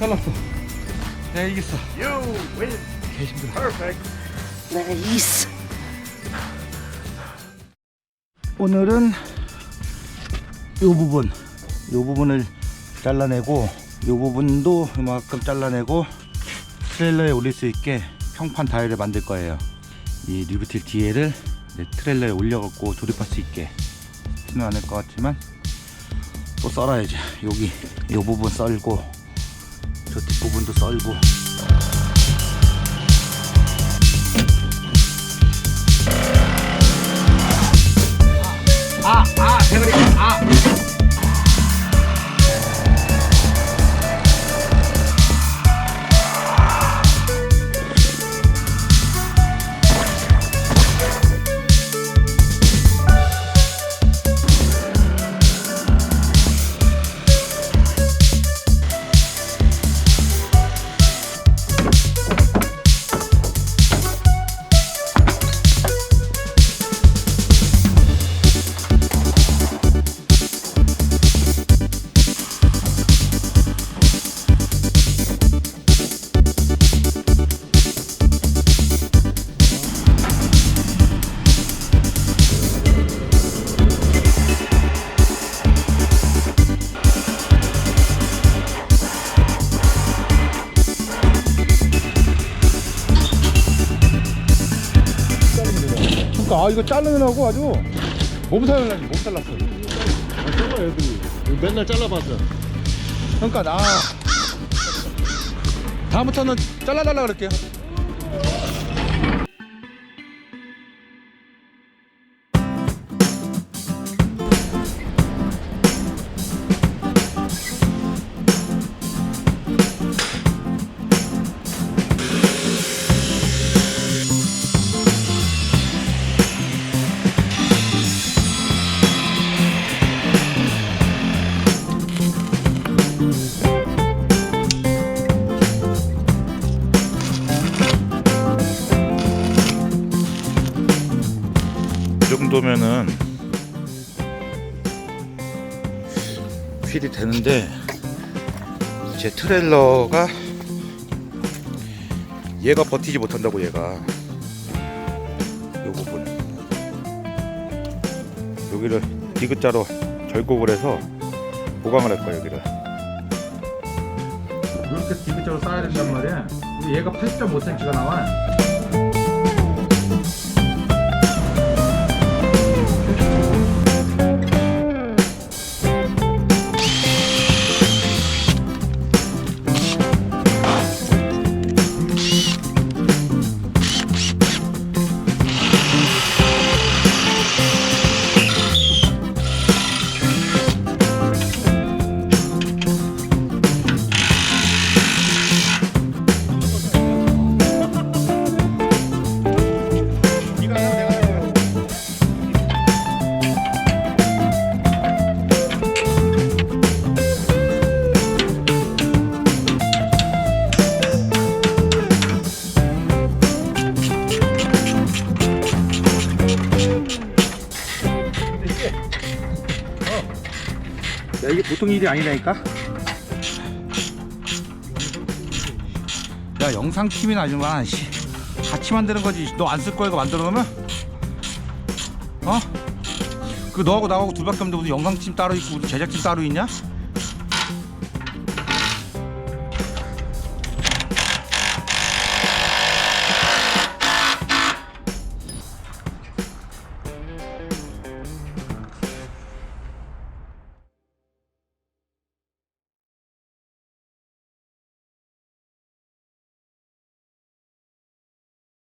내가 이겼어. You win. 개 힘들어. Perfect. 내가 이겼어. 오늘은 요 부분, 요 부분을 잘라내고 요 부분도 이만큼 잘라내고 트레일러에 올릴 수 있게 평판 다이를 만들 거예요. 이 리브틸 뒤에를 트레일러에 올려갖고 조립할 수 있게 쉽지는 않을 것 같지만 또 썰어야지. 여기 요 부분 썰고 저 뒷부분도 썰고 그러니까 아 이거 자르느라고 아주 몸살을 나지 몸살 났어. 저거 애들이 맨날 잘라봤어. 그러니까 나 다음부터는 잘라달라 그럴게요. 정도면은 휠이 되는데 제 트레일러가 얘가 버티지 못한다고 얘가. 요 부분. 여기를 디귿자로 절곡을 해서 보강을 할 거야 여기를. 이렇게 디귿자로 쌓아야 된단 말이야. 얘가 80.5cm가 나와 야 이게 보통 일이 아니라니까. 야 영상 팀이나 아줌마 씨 같이 만드는 거지. 너 안 쓸 거야 이거 만들어 놓으면? 어? 그 너하고 나하고 둘밖에 없는데 무슨 영상 팀 따로 있고 우리 제작팀 따로 있냐?